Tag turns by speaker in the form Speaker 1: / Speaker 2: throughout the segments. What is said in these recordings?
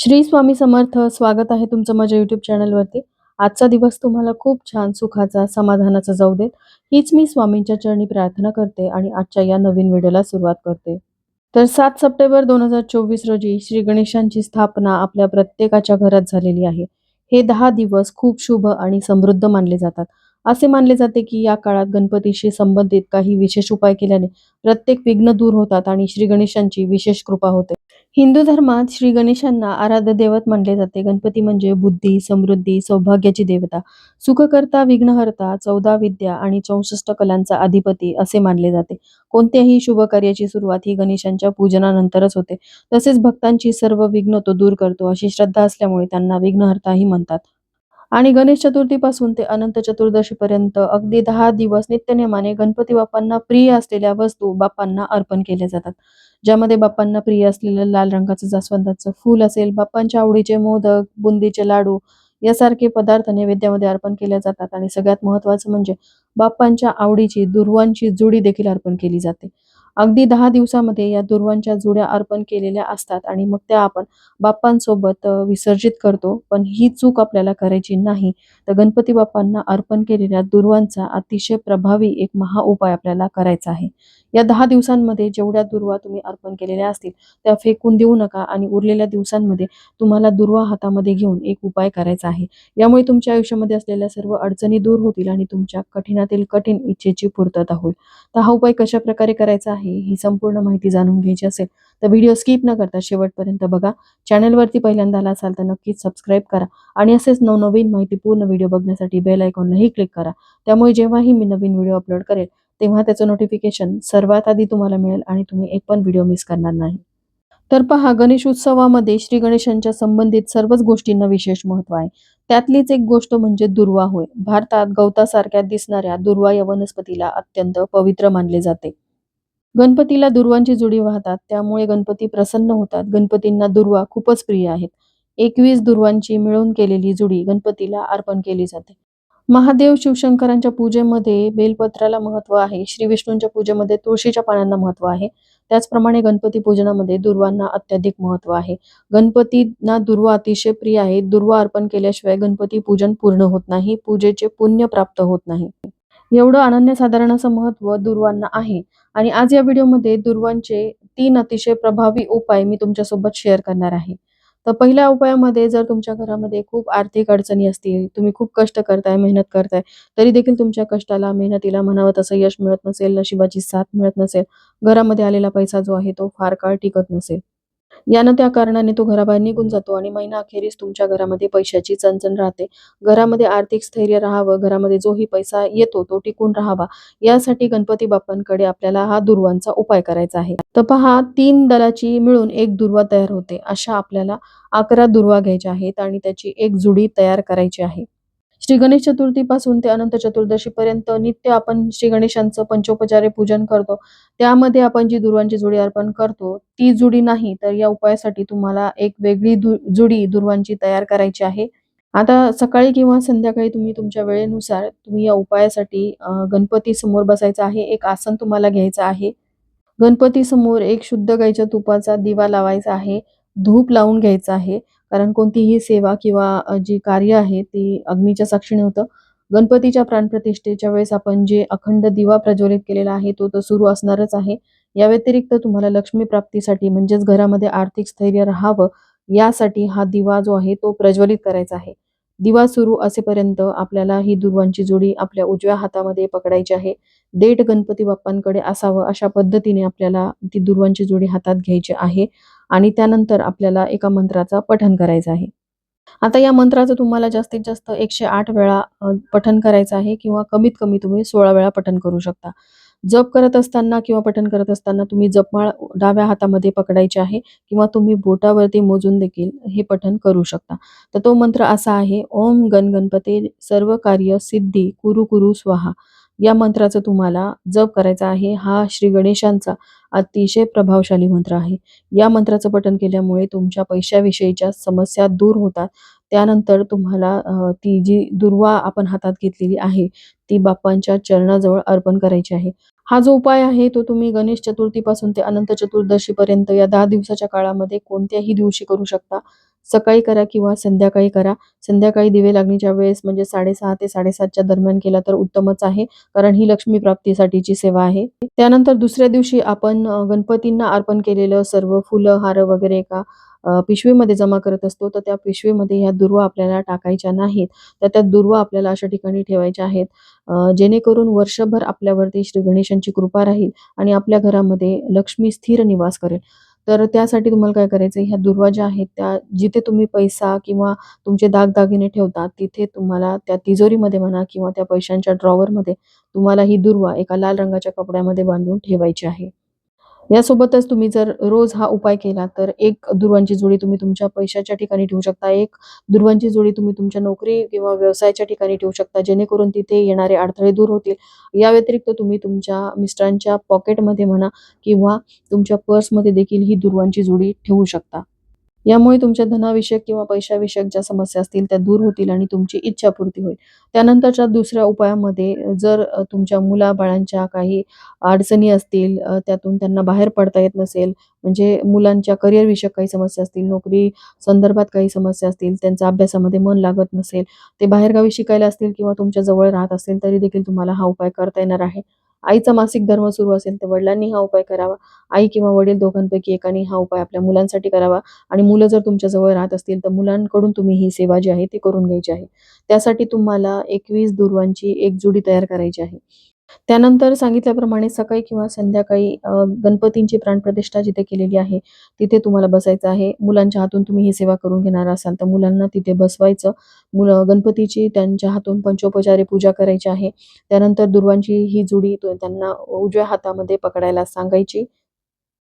Speaker 1: श्री स्वामी समर्थ स्वागत आहे तुमचं माझ्या युट्यूब चॅनलवरती आजचा दिवस तुम्हाला खूप छान सुखाचा समाधानाचा जाऊ देत. हीच मी स्वामींच्या चरणी प्रार्थना करते आणि आजच्या या नवीन व्हिडिओला सुरुवात करते. तर सात सप्टेंबर दोन हजार चोवीस रोजी श्री गणेशांची स्थापना आपल्या प्रत्येकाच्या घरात झालेली आहे. हे दहा दिवस खूप शुभ आणि समृद्ध मानले जातात. असे मानले जाते की या काळात गणपतीशी संबंधित काही विशेष उपाय केल्याने प्रत्येक विघ्न दूर होतात आणि श्री गणेशांची विशेष कृपा होते. हिंदू धर्मात श्री गणेशांना आराध्य दैवत मानले जाते. गणपती म्हणजे बुद्धी समृद्धी सौभाग्याची देवता सुखकर्ता विघ्नहर्ता चौदा विद्या आणि चौसष्ट कलांचा अधिपती असे मानले जाते. कोणत्याही शुभ कार्याची सुरुवात ही गणेशांच्या पूजनानंतरच होते. तसेच भक्तांची सर्व विघ्न तो दूर करतो अशी श्रद्धा असल्यामुळे त्यांना विघ्नहर्ताही म्हणतात. आणि गणेश चतुर्थीपासून ते अनंत चतुर्दशीपर्यंत अगदी दहा दिवस नित्यनेमाने गणपती बाप्पांना प्रिय असलेल्या वस्तू बाप्पांना अर्पण केल्या जातात. ज्यामध्ये बाप्पांना प्रिय असलेलं लाल रंगाचं जास्वंदाचं फूल असेल बाप्पांच्या आवडीचे मोदक बुंदीचे लाडू यासारखे पदार्थ नैवेद्यामध्ये अर्पण केले जातात. आणि सगळ्यात महत्वाचं म्हणजे बाप्पांच्या आवडीची दुर्वांची जुडी देखील अर्पण केली जाते. अगदी दहा दिवसामध्ये या दुर्वांच्या जुड्या अर्पण केलेल्या असतात आणि मग त्या आपण बाप्पांसोबत विसर्जित करतो. पण ही चूक आपल्याला करायची नाही. तर गणपती बाप्पांना अर्पण केलेल्या दुर्वांचा अतिशय प्रभावी एक महा उपाय आपल्याला करायचा आहे. या दहा दिवसांमध्ये जेवढ्या दुर्वा तुम्ही अर्पण केलेल्या असतील त्या फेकून देऊ नका आणि उरलेल्या दिवसांमध्ये तुम्हाला दुर्वा हातामध्ये घेऊन एक उपाय करायचा आहे. यामुळे तुमच्या आयुष्यामध्ये असलेल्या सर्व अडचणी दूर होतील आणि तुमच्या कठीणातील कठीण इच्छेची पूर्तता होईल. तर हा उपाय कशा प्रकारे करायचा आहे? ही संपूर्ण माहिती जाणून घ्यायची असेल तर व्हिडिओ स्किप न करता शेवटपर्यंत बघा. चॅनलवरती पहिल्यांदा आला असाल तर नक्कीच सबस्क्राईब करा आणि असेच नवनवीन माहितीपूर्ण व्हिडिओ बघण्यासाठी बेल आयकॉनलाही क्लिक करा. त्यामुळे जेव्हाही मी नवीन व्हिडिओ अपलोड करेल तेव्हा त्याचं नोटिफिकेशन सर्वात आधी तुम्हाला मिळेल आणि तुम्ही एक पण व्हिडिओ मिस करणार नाही. तर पहा गणेश उत्सवामध्ये श्री गणेशांच्या संबंधित सर्वच गोष्टींना विशेष महत्त्व आहे. त्यातलीच एक गोष्ट म्हणजे दुर्वा होय. भारतात गवतासारख्या दिसणाऱ्या दुर्वा या वनस्पतीला अत्यंत पवित्र मानले जाते. गणपतीला दुर्वांची जुडी वाहतात त्यामुळे गणपती प्रसन्न होतात. गणपतींना दुर्वा खूपच प्रिय आहेत. एकवीस दुर्वांची मिळून केलेली जुडी गणपतीला अर्पण केली जाते. महादेव शिवशंकरांच्या पूजेमध्ये बेलपत्राला महत्त्व आहे. श्री विष्णूंच्या पूजेमध्ये तुळशीच्या पानांना महत्त्व आहे. त्याचप्रमाणे गणपती पूजनामध्ये दुर्वांना अत्याधिक महत्त्व आहे. गणपतींना दुर्वा अतिशय प्रिय आहे. दुर्वा अर्पण केल्याशिवाय गणपती पूजन पूर्ण होत नाही. पूजेचे पुण्य प्राप्त होत नाही. एवढं अनन्यसाधारण असं महत्त्व दुर्वांना आहे. आणि आज या व्हिडिओमध्ये दुर्वांचे तीन अतिशय प्रभावी उपाय मी तुमच्यासोबत शेअर करणार आहे. तर पहिल्या उपायामध्ये जर तुमच्या घरामध्ये खूप आर्थिक अडचणी असतील तुम्ही खूप कष्ट करताय मेहनत करताय तरी देखील तुमच्या कष्टाला मेहनतीला म्हणावं तसं यश मिळत नसेल नशिबाची साथ मिळत नसेल घरामध्ये आलेला पैसा जो आहे तो फार काळ टिकत नसेल. यानं त्या कारणाने तो घराबाहेर निघून जातो आणि महिना अखेरीस तुमच्या घरामध्ये पैशाची चणचण राहते. घरामध्ये आर्थिक स्थैर्य राहावं घरामध्ये जोही पैसा येतो तो टिकून राहावा यासाठी गणपती बाप्पांकडे आपल्याला हा दुर्वांचा उपाय करायचा आहे. तर पहा तीन दलाची मिळून एक दुर्वा तयार होते. अशा आपल्याला अकरा दुर्वा घ्यायच्या आहेत आणि त्याची एक जुडी तयार करायची आहे. श्री गणेश चतुर्थीपासून ते अनंत चतुर्दशीपर्यंत नित्य आपण श्री गणेशांचं पंचोपचारे पूजन करतो. त्यामध्ये आपण जी दुर्वांची जुडी अर्पण करतो ती जुडी नाही तर या उपायासाठी तुम्हाला एक वेगळी दु जुडी दुर्वांची तयार करायची आहे. आता सकाळी किंवा संध्याकाळी तुम्ही तुमच्या वेळेनुसार तुम्ही या उपायासाठी गणपती समोर बसायचं आहे एक आसन तुम्हाला घ्यायचं आहे. गणपती समोर एक शुद्ध गाईच्या तुपाचा दिवा लावायचा आहे धूप लावून घ्यायचा आहे. कारण कोणतीही सेवा किंवा जी कार्य आहे ती अग्नीच्या साक्षीने होतं. गणपतीच्या प्राणप्रतिष्ठेच्या वेळेस आपण जे अखंड दिवा प्रज्वलित केलेला आहे तो तर सुरू असणारच आहे. या व्यतिरिक्त तुम्हाला लक्ष्मी प्राप्तीसाठी म्हणजेच घरामध्ये आर्थिक स्थैर्य राहावं यासाठी हा दिवा जो आहे तो प्रज्वलित करायचा आहे. दिवा सुरू असेपर्यंत आपल्याला ही दुर्वांची जोडी आपल्या उजव्या हातामध्ये पकडायची आहे. देठ गणपती बाप्पांकडे असावं अशा पद्धतीने आपल्याला ती दुर्वांची जोडी हातात घ्यायची आहे. आणि त्यानंतर आपल्याला एका मंत्राचा पठन करायचं आहे. आता या मंत्राचं तुम्हाला जास्तीत जास्त एकशे आठ वेळा पठन करायचं आहे किंवा कमीत कमी तुम्ही सोळा वेळा पठन करू शकता. जप करत असताना किंवा पठन करत असताना तुम्ही जपमाळ डाव्या हातामध्ये पकडायची आहे किंवा तुम्ही बोटावरती मोजून देखील हे पठन करू शकता. तर तो मंत्र असा आहे ओम गण गणपते सर्व कार्य सिद्धी कुरु कुरु स्वाहा. या मंत्राचं तुम्हाला जप करायचा आहे. हा श्री गणेशांचा अतिशय प्रभावशाली मंत्र आहे. या मंत्राचं पठण केल्यामुळे तुमच्या पैशाविषयीच्या समस्या दूर होतात. त्यानंतर तुम्हाला ती जी दुर्वा आपण हातात घेतलेली आहे ती बाप्पांच्या चरणाजवळ अर्पण करायची आहे. हा जो उपाय आहे तो तुम्ही गणेश चतुर्थीपासून ते अनंत चतुर्दशीपर्यंत या दहा दिवसाच्या काळामध्ये कोणत्याही दिवशी करू शकता. सकाळी करा किंवा संध्याकाळी करा. संध्याकाळी दिवे लागणीच्या वेळेस म्हणजे साडेसहा ते साडेसातच्या दरम्यान केला तर उत्तमच आहे कारण ही लक्ष्मी प्राप्तीसाठीची सेवा आहे. त्यानंतर दुसऱ्या दिवशी आपण गणपतींना अर्पण केलेलं सर्व फुलं हार वगैरे एका पिशवीमध्ये जमा करत असतो. तर त्या पिशवीमध्ये ह्या दुर्वा आपल्याला टाकायच्या नाहीत. तर त्या दुर्वा आपल्याला अशा ठिकाणी ठेवायच्या आहेत. जेणेकरून वर्षभर आपल्यावरती श्री गणेशांची कृपा राहील आणि आपल्या घरामध्ये लक्ष्मी स्थिर निवास करेल. तर त्यासाठी तुम्हाला काय करायचं ह्या दुर्वा ज्या आहेत त्या जिथे तुम्ही पैसा किंवा तुमचे दागदागिने ठेवता तिथे तुम्हाला त्या तिजोरीमध्ये म्हणा किंवा त्या पैशांच्या ड्रॉवरमध्ये तुम्हाला ही दुर्वा एका लाल रंगाच्या कपड्यामध्ये बांधून ठेवायची आहे. यासोबतच तुम्ही जर रोज हा उपाय केला तर एक दुर्वांची जोडी तुम्ही तुमच्या पैशाच्या ठिकाणी ठेवू शकता. एक दुर्वांची जोडी तुम्ही तुमच्या नोकरी किंवा व्यवसायाच्या ठिकाणी ठेवू शकता जेणेकरून तिथे येणारे अडथळे दूर होतील. या व्यतिरिक्त तुम्ही तुमच्या मिस्टरांच्या पॉकेटमध्ये म्हणा किंवा तुमच्या पर्समध्ये देखील ही दुर्वांची जोडी ठेवू शकता. यामुळे तुमच्या धनाविषयक किंवा पैशाविषयक ज्या समस्या असतील त्या दूर होतील आणि तुमची इच्छापूर्ती होईल. त्यानंतरच्या दुसऱ्या उपायामध्ये जर तुमच्या मुलाबाळांच्या काही अडचणी असतील त्यातून त्यांना बाहेर पडता येत नसेल म्हणजे मुलांच्या करिअर विषयक काही समस्या असतील नोकरी संदर्भात काही समस्या असतील त्यांचा अभ्यासामध्ये मन लागत नसेल ते बाहेरगावी शिकायला असतील किंवा तुमच्या जवळ राहत असतील तरी देखील तुम्हाला हा उपाय करता येणार आहे. आईचा मासिक धर्म सुरू असेल तर वडिलांनी हा उपाय करावा. आई किंवा वडील दोघांपैकी एकाने हा उपाय आपल्या मुलांसाठी करावा. आणि मुलं जर तुमच्या जवळ राहत असतील तर मुलांकडून तुम्ही ही सेवा जी आहे ती करून घ्यायची आहे. त्यासाठी तुम्हाला एकवीस दुर्वांची एक जोडी तयार करायची आहे. त्यानंतर सांगितल्याप्रमाणे सकाळी किंवा संध्याकाळी अ, गणपतींची प्राणप्रतिष्ठा जिथे केलेली आहे तिथे तुम्हाला बसायचं आहे. मुलांच्या हातून तुम्ही ही सेवा करून घेणार असाल तर मुलांना तिथे बसवायचं. मुलं गणपतीची त्यांच्या हातून पंचोपचारे पूजा करायची आहे. त्यानंतर दुर्वांची ही जुडी त्यांना उजव्या हातामध्ये पकडायला सांगायची.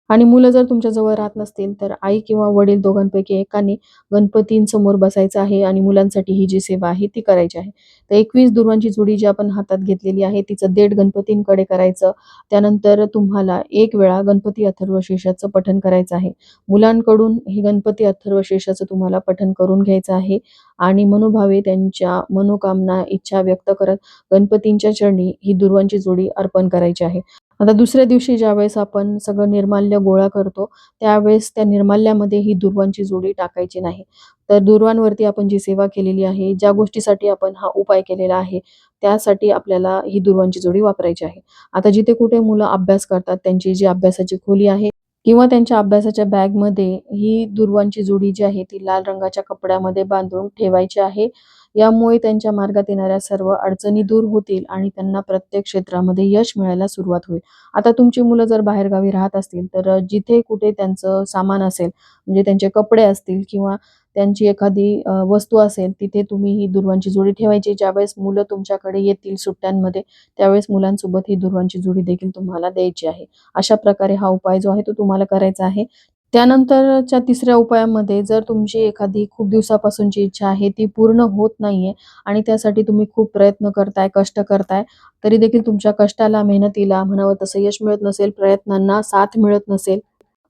Speaker 1: आणि मुलं जर तुमच्या जवळ राहत नसतील तर आई किंवा वडील दोघांपैकी एकाने गणपतींसमोर बसायचं आहे आणि मुलांसाठी ही जी सेवा आहे ती करायची आहे. तर एकवीस दुर्वांची जोडी जी आपण हातात घेतलेली आहे तिचं देठ गणपतींकडे करायचं. त्यानंतर तुम्हाला एक वेळा गणपती अथर्वशीर्षाचं पठण करायचं आहे. मुलांकडून हे गणपती अथर्वशीर्षाचं तुम्हाला पठण करून घ्यायचं आहे आणि मनोभावे त्यांच्या मनोकामना इच्छा व्यक्त करत गणपतींच्या चरणी ही दुर्वांची जोडी अर्पण करायची आहे. आता दुसऱ्या दिवशी ज्यावेळेस आपण सगळं निर्माल्य गोळा करतो त्यावेळेस त्या निर्माल्यामध्ये ही दुर्वांची जोडी टाकायची नाही. तर दुर्वांवरती आपण जी सेवा केलेली आहे ज्या गोष्टीसाठी आपण हा उपाय केलेला आहे त्यासाठी आपल्याला ही दुर्वांची जोडी वापरायची आहे. आता जिथे कुठे मुलं अभ्यास करतात त्यांची जी अभ्यासाची खोली आहे किंवा त्यांच्या अभ्यासाच्या बॅगमध्ये ही दुर्वांची जोडी जी आहे ती लाल रंगाच्या कपड्यामध्ये बांधून ठेवायची आहे. यामुळे त्यांच्या मार्गात येणाऱ्या सर्व अडचणी दूर होतील आणि त्यांना प्रत्येक क्षेत्रामध्ये यश मिळायला सुरुवात होईल. आता तुमची मुलं जर बाहेरगावी राहत असतील तर जिथे कुठे त्यांचं सामान असेल म्हणजे त्यांचे कपडे असतील किंवा त्यांची एखादी वस्तू असेल तिथे तुम्ही ही दुर्वांची जोडी ठेवायची. ज्यावेळेस मुलं तुमच्याकडे येतील सुट्ट्यांमध्ये त्यावेळेस मुलांसोबत ही दुर्वांची जोडी देखील तुम्हाला द्यायची आहे. अशा प्रकारे हा उपाय जो आहे तो तुम्हाला करायचा आहे. त्यानंतरच्या तिसऱ्या उपायामध्ये जर तुमची एखादी खूप दिवसापासूनची इच्छा आहे ती पूर्ण होत नाहीये आणि त्यासाठी तुम्ही खूप प्रयत्न करताय कष्ट करताय तरी देखील तुमच्या कष्टाला मेहनतीला म्हणावं तसं यश मिळत नसेल प्रयत्नांना साथ मिळत नसेल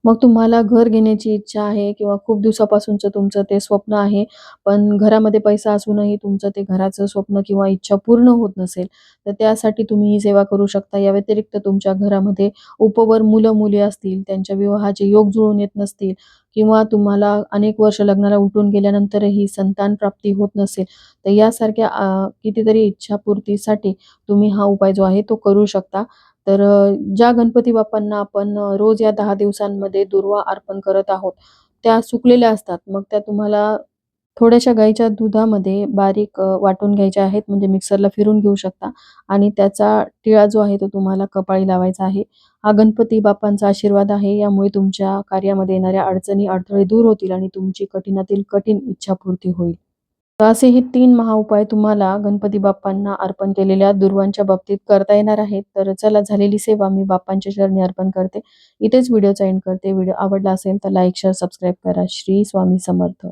Speaker 1: मग तुम्हाला घर घेण्याची इच्छा आहे किंवा खूप दिवसापासूनचं तुमचं ते स्वप्न आहे पण घरामध्ये पैसा असूनही तुमचं ते घराचं स्वप्न किंवा इच्छा पूर्ण होत नसेल तर त्यासाठी तुम्ही ही सेवा करू शकता. या व्यतिरिक्त तुमच्या घरामध्ये उपवर मुलं मुली असतील त्यांच्या विवाहाचे योग जुळून येत नसतील किंवा तुम्हाला अनेक वर्ष लग्नाला उठून गेल्यानंतरही संतान प्राप्ती होत नसेल तर यासारख्या कितीतरी इच्छापूर्तीसाठी तुम्ही हा उपाय जो आहे तो करू शकता. तर ज्या गणपती बाप्पांना आपण रोज या दहा दिवसांमध्ये दुर्वा अर्पण करत आहोत त्या सुकलेल्या असतात. मग त्या तुम्हाला थोड्याशा गाईच्या दुधामध्ये बारीक वाटून घ्यायच्या आहेत म्हणजे मिक्सरला फिरून घेऊ शकता. आणि त्याचा टिळा जो आहे तो तुम्हाला कपाळी लावायचा आहे. हा गणपती बाप्पांचा आशीर्वाद आहे. यामुळे तुमच्या कार्यामध्ये येणाऱ्या अडचणी अडथळे दूर होतील आणि तुमची कठीणातील कठीण इच्छापूर्ती होईल. तर असे हे तीन महाउपाय तुम्हाला गणपती बाप्पांना अर्पण केलेल्या दुर्वांच्या बाबतीत करता येणार आहेत. तर चला झालेली सेवा मी बाप्पांच्या चरणी अर्पण करते. इथेच व्हिडिओचा एंड करते. व्हिडिओ आवडला असेल तर लाईक शेअर सबस्क्राईब करा. श्री स्वामी समर्थ.